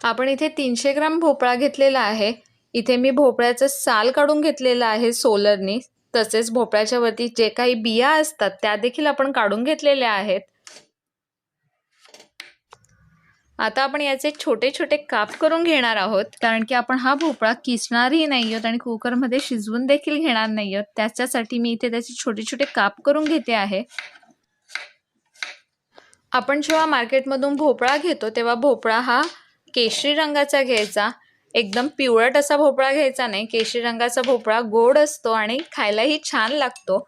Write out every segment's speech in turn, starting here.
आपण इथे तीनशे ग्राम भोपळा घेतलेला आहे. इथे मी भोपळ्याचं साल काढून घेतलेलं आहे सोलरनी. तसेच भोपळ्याच्या वरती जे काही बिया असतात त्या देखील आपण काढून घेतलेल्या आहेत. आता आपण याचे छोटे छोटे काप करून घेणार आहोत. कारण की आपण हा भोपळा किसणारही नाही आहोत आणि कुकरमध्ये शिजवून देखील घेणार नाही आहोत. त्याच्यासाठी मी इथे त्याचे छोटे छोटे काप करून घेते आहे. आपण जेव्हा मार्केटमधून भोपळा घेतो तेव्हा भोपळा हा केशरी रंगाचा घ्यायचा. एकदम पिवळट असा भोपळा घ्यायचा नाही. केशरी रंगाचा भोपळा गोड असतो आणि खायलाही छान लागतो.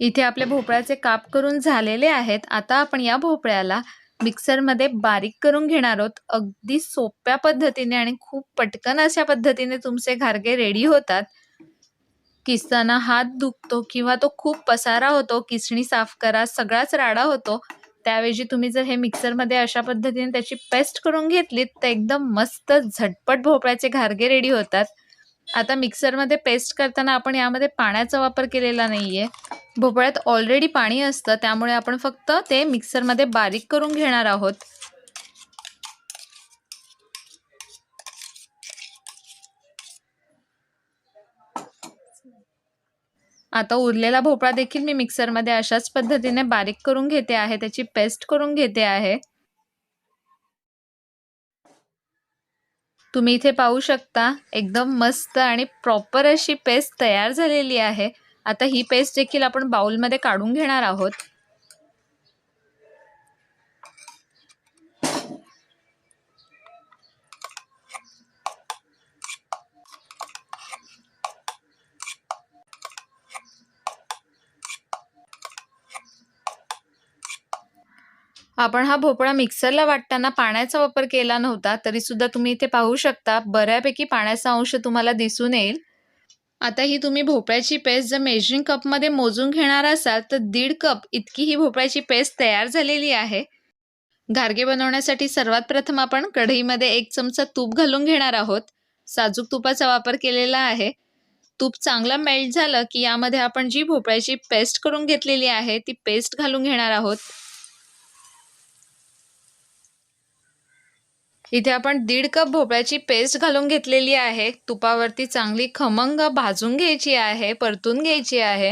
इथे आपल्या भोपळ्याचे काप करून झालेले आहेत. आता आपण या भोपळ्याला मिक्सरमध्ये बारीक करून घेणार आहोत. अगदी सोप्या पद्धतीने आणि खूप पटकन अशा पद्धतीने तुमचे घारगे रेडी होतात. किसताना हात दुखतो किंवा तो खूप पसारा होतो किसणी साफ करा सगळाच राडा होतो. त्याऐवजी तुम्ही जर हे मिक्सरमध्ये अशा पद्धतीने त्याची पेस्ट करून घेतलीत तर एकदम मस्त झटपट भोपळ्याचे घारगे रेडी होतात. आता मिक्सरमध्ये पेस्ट करताना आपण यामध्ये पाण्याचा वापर केलेला नाही आहे भोपळ्यात ऑलरेडी पाणी असतं त्यामुळे आपण फक्त ते मिक्सरमध्ये बारीक करून घेणार आहोत. आता उरलेला भोपळा देखील मी मिक्सरमध्ये अशाच पद्धतीने बारीक करून घेते आहे. त्याची पेस्ट करून घेते आहे. तुम्ही इथे पाहू शकता एकदम मस्त आणि प्रॉपर अशी पेस्ट तयार झालेली आहे. आता ही पेस्ट देखील आपण बाउलमध्ये काढून घेणार आहोत. आपण हा भोपळा मिक्सरला वाटताना पाण्याचा वापर केला नव्हता तरी सुद्धा तुम्ही इथे पाहू शकता बऱ्यापैकी पाण्याचा अंश तुम्हाला दिसून येईल. आता ही तुम्ही भोपळ्याची पेस्ट जर मेजरिंग कपमध्ये मोजून घेणार असाल तर दीड कप इतकी ही भोपळ्याची पेस्ट तयार झालेली आहे. गारगे बनवण्यासाठी सर्वात प्रथम आपण कढईमध्ये एक चमचा तूप घालून घेणार आहोत. साजूक तुपाचा वापर केलेला आहे. तूप चांगलं मेल्ट झालं की यामध्ये आपण जी भोपळ्याची पेस्ट करून घेतलेली आहे ती पेस्ट घालून घेणार आहोत. इथे आपण दीड कप भोपळ्याची पेस्ट घालून घेतलेली आहे. तुपावरती चांगली खमंग भाजून घ्यायची आहे परतून घ्यायची आहे.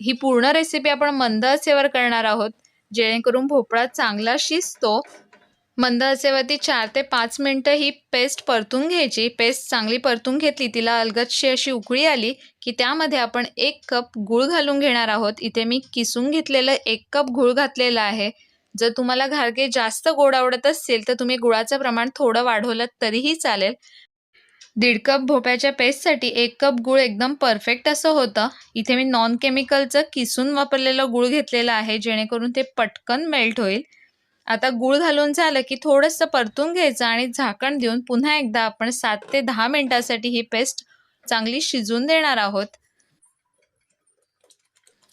ही पूर्ण रेसिपी आपण मंद असेवर करणार आहोत जेणेकरून भोपळा चांगला शिजतो. मंद असेवरती चार ते पाच मिनटं ही पेस्ट परतून घ्यायची. पेस्ट चांगली परतून घेतली तिला अलगदशी अशी उकळी आली की त्यामध्ये आपण एक कप गूळ घालून घेणार आहोत. इथे मी किसून घेतलेलं एक कप गूळ घातलेलं आहे. जर तुम्हाला घारगे जास्त गोड आवडत असेल तर तुम्ही गुळाचं प्रमाण थोडं वाढवलं तरीही चालेल. दीड कप भोप्याच्या पेस्टसाठी एक कप गूळ एकदम परफेक्ट असं होतं. इथे मी नॉन केमिकलचं किसून वापरलेलं गूळ घेतलेलं आहे जेणेकरून ते पटकन मेल्ट होईल. आता गूळ घालून झालं की थोडंसं परतून घ्यायचं आणि झाकण देऊन पुन्हा एकदा आपण सात ते दहा मिनटासाठी ही पेस्ट चांगली शिजून देणार आहोत.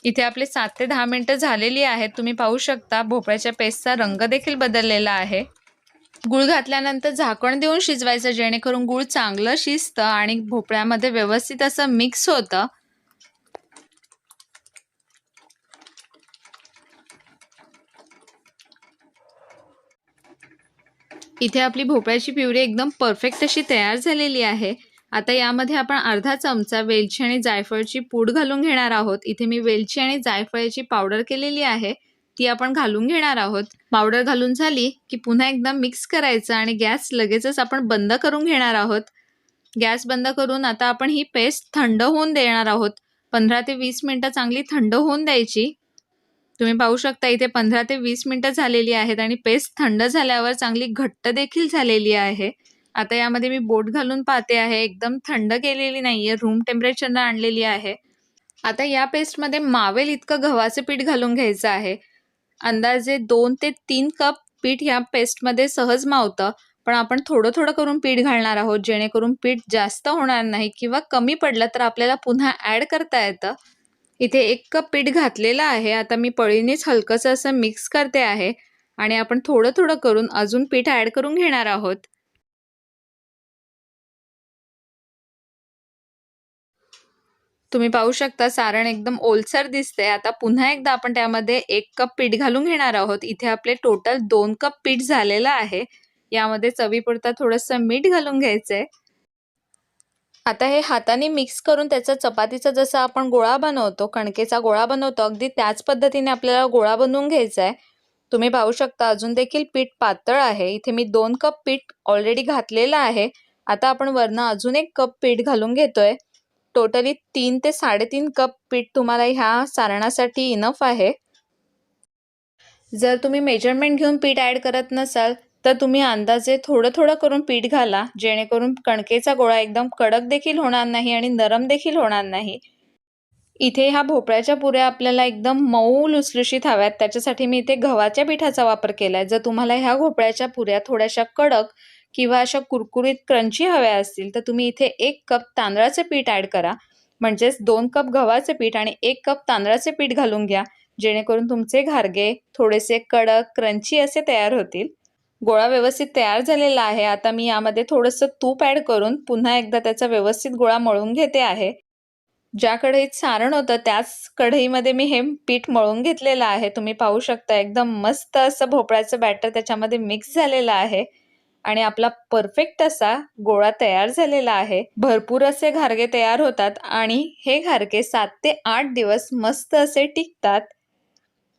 इथे आपले सात ते दहा मिनटं झालेली आहेत. तुम्ही पाहू शकता भोपळ्याच्या पेस्टचा रंग देखील बदललेला आहे. गुळ घातल्यानंतर झाकण देऊन शिजवायचं जेणेकरून गुळ चांगलं शिजतं आणि भोपळ्यामध्ये व्यवस्थित असं मिक्स होतं. इथे आपली भोपळ्याची प्युरी एकदम परफेक्ट अशी तयार झालेली आहे. आता यामध्ये आपण अर्धा चमचा वेलची आणि जायफळची पूड घालून घेणार आहोत. इथे मी वेलची आणि जायफळची पावडर केलेली आहे. ती आपण घालून घेणार आहोत. पावडर घालून झाली की पुन्हा एकदा मिक्स करायचं आणि गॅस लगेचच आपण बंद करून घेणार आहोत. गॅस बंद करून आता आपण ही पेस्ट थंड होऊन देणार आहोत. पंधरा ते वीस मिनटं चांगली थंड होऊन द्यायची. तुम्ही पाहू शकता इथे पंधरा ते वीस मिनटं झालेली आहेत आणि पेस्ट थंड झाल्यावर चांगली घट्ट देखील झालेली आहे. आता यामध्ये मी बोट घालून पाहते आहे. एकदम थंड केलेली नाहीये. रूम टेम्परेचरनं आणलेली आहे. आता या पेस्टमध्ये मावेल इतकं गव्हाचं पीठ घालून घ्यायचं आहे. अंदाजे दोन ते तीन कप पीठ ह्या पेस्टमध्ये सहज मावतं. पण आपण थोडं थोडं करून पीठ घालणार आहोत. जेणेकरून पीठ जास्त होणार नाही किंवा कमी पडलं तर आपल्याला पुन्हा ॲड करता येतं. इथे एक कप पीठ घातलेलं आहे. आता मी पळीनेच हलकंसं असं मिक्स करते आहे. आणि आपण थोडं थोडं करून अजून पीठ ॲड करून घेणार आहोत. तुम्ही पाहू शकता सारण एकदम ओलसर दिसते आता पुन्हा एकदा आपण त्यामध्ये एक कप पीठ घालून घेणार आहोत. इथे आपले टोटल दोन कप पीठ झालेलं आहे. यामध्ये चवीपुरता थोडंसं मीठ घालून घ्यायचंय. आता हे हाताने मिक्स करून त्याचा चपातीचा जसा आपण गोळा बनवतो कणकेचा गोळा बनवतो अगदी त्याच पद्धतीने आपल्याला गोळा बनवून घ्यायचा आहे तुम्ही पाहू शकता अजून देखील पीठ पातळ आहे. इथे मी दोन कप पीठ ऑलरेडी घातलेलं आहे. आता आपण वरनं अजून एक कप पीठ घालून घेतोय. टोटली तीन ते साडेतीन कप पीठ तुम्हाला ह्या सारणासाठी इनफ आहे. जर तुम्ही मेजरमेंट घेऊन पीठ ॲड करत नसाल तर तुम्ही अंदाजे थोडं थोडं करून पीठ घाला जेणेकरून कणकेचा गोळा एकदम कडक देखील होणार नाही आणि नरम देखील होणार नाही. इथे ह्या भोपळ्याच्या पुऱ्या आपल्याला एकदम मऊ लुसलुशीत हव्यात त्याच्यासाठी मी इथे गव्हाच्या पिठाचा वापर केला आहे जर तुम्हाला ह्या भोपळ्याच्या पुऱ्या थोड्याशा कडक किंवा अशा कुरकुरीत क्रंची हव्या असतील तर तुम्ही इथे एक कप तांदळाचे पीठ ॲड करा. म्हणजेच दोन कप गव्हाचे पीठ आणि एक कप तांदळाचे पीठ घालून घ्या जेणेकरून तुमचे घारगे थोडेसे कडक क्रंची असे तयार होतील. गोळा व्यवस्थित तयार झालेला आहे. आता मी यामध्ये थोडंसं तूप ॲड करून पुन्हा एकदा त्याचा व्यवस्थित गोळा मळून घेते आहे. ज्या कढईत सारण होतं त्याच कढईमध्ये मी हे पीठ मळून घेतलेलं आहे. तुम्ही पाहू शकता एकदम मस्त असं भोपळ्याचं बॅटर त्याच्यामध्ये मिक्स झालेलं आहे. आणि आपला परफेक्ट असा गोळा तयार झालेला आहे. भरपूर असे घारगे तयार होतात आणि हे घारगे सात ते आठ दिवस मस्त असे टिकतात.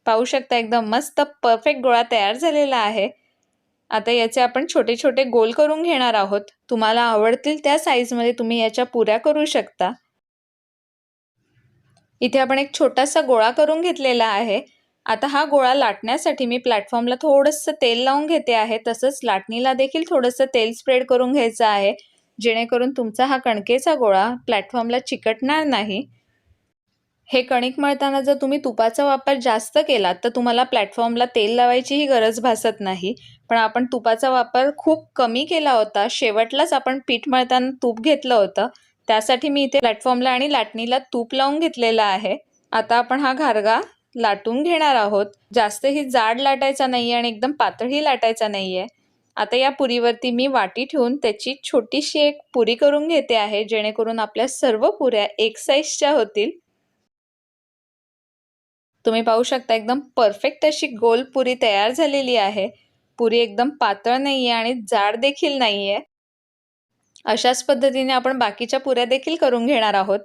पाहू शकता एकदम मस्त परफेक्ट गोळा तयार झालेला आहे. आता याचे आपण छोटे छोटे गोल करून घेणार आहोत. तुम्हाला आवडतील त्या साईजमध्ये तुम्ही याच्या पुऱ्या करू शकता. इथे आपण एक छोटासा गोळा करून घेतलेला आहे. आता हा गोळा लाटण्यासाठी मी प्लॅटफॉर्मला थोडंसं तेल लावून घेते आहे. तसंच लाटणीला देखील थोडंसं तेल स्प्रेड करून घ्यायचं आहे. जेणेकरून तुमचा हा कणकेचा गोळा प्लॅटफॉर्मला चिकटणार नाही. हे कणिक मळताना जर तुम्ही तुपाचा वापर जास्त केला तर तुम्हाला प्लॅटफॉर्मला तेल लावायचीही गरज भासत नाही. पण आपण तुपाचा वापर खूप कमी केला होता. शेवटलाच आपण पीठ मळताना तूप घेतलं होतं. त्यासाठी मी इथे प्लॅटफॉर्मला आणि लाटणीला तूप लावून घेतलेलं आहे. आता आपण हा घारगा लाटून घेणार आहोत. जास्तही जाड लाटायचा नाही आणि एकदम पातळही लाटायचा नाही आहे आता या पुरीवरती मी वाटी ठेवून त्याची छोटीशी एक पुरी करून घेते आहे जेणेकरून आपल्या सर्व पुऱ्या एक साईजच्या होतील. तुम्ही पाहू शकता एकदम परफेक्ट अशी गोल पुरी तयार झालेली आहे. पुरी एकदम पातळ नाही आहे आणि जाड देखील नाही आहे अशाच पद्धतीने आपण बाकीच्या पुऱ्या देखील करून घेणार आहोत.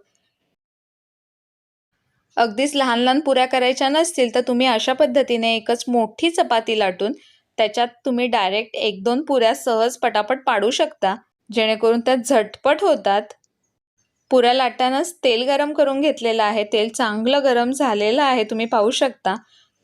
अगदीच लहान लहान पुऱ्या करायच्या नसतील तर तुम्ही अशा पद्धतीने एकच मोठी चपाती लाटून त्याच्यात तुम्ही डायरेक्ट एक दोन पुऱ्या सहज पटापट पाडू शकता जेणेकरून त्या झटपट होतात. पुऱ्या लाटतानाच तेल गरम करून घेतलेलं आहे. तेल चांगलं गरम झालेलं आहे तुम्ही पाहू शकता.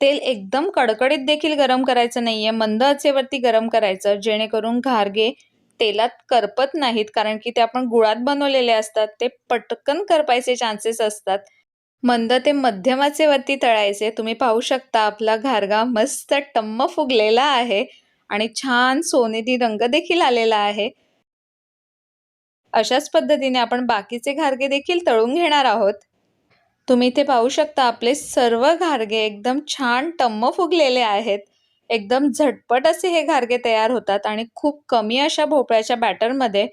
तेल एकदम कडकडीत देखील गरम करायचं नाही आहे मंद आचेवरती गरम करायचं जेणेकरून घारगे तेलात करपत नाहीत कारण की ते आपण गुळात बनवलेले असतात ते पटकन करपायचे चान्सेस असतात. मंद ते मध्यमाचे वरती तळायचे. तुम्ही पाहू शकता आपला घारगा मस्त टम्म फुगलेला आहे आणि छान सोनेरी रंग देखील आलेला आहे. अशाच पद्धतीने आपण बाकीचे घारगे देखील तळून घेणार आहोत. तुम्ही ते पाहू शकता आपले सर्व घारगे एकदम छान टम्म फुगलेले आहेत. एकदम झटपट असे हे घारगे तयार होतात आणि खूप कमी अशा भोपळ्याच्या बॅटरमध्ये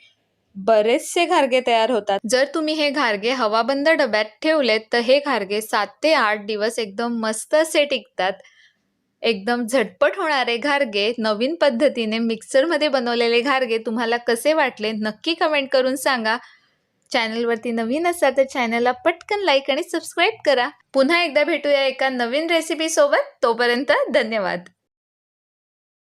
बरेचसे घारगे तयार होतात. जर तुम्ही हे घारगे हवाबंद डब्यात ठेवलेत तर हे घारगे सात ते आठ दिवस एकदम मस्त असे टिकतात. एकदम झटपट होणारे घारगे नवीन पद्धतीने मिक्सरमध्ये बनवलेले घारगे तुम्हाला कसे वाटले नक्की कमेंट करून सांगा. चॅनलवरती नवीन असा तर चॅनलला पटकन लाईक आणि सबस्क्राईब करा. पुन्हा एकदा भेटूया एका नवीन रेसिपीसोबत तोपर्यंत धन्यवाद.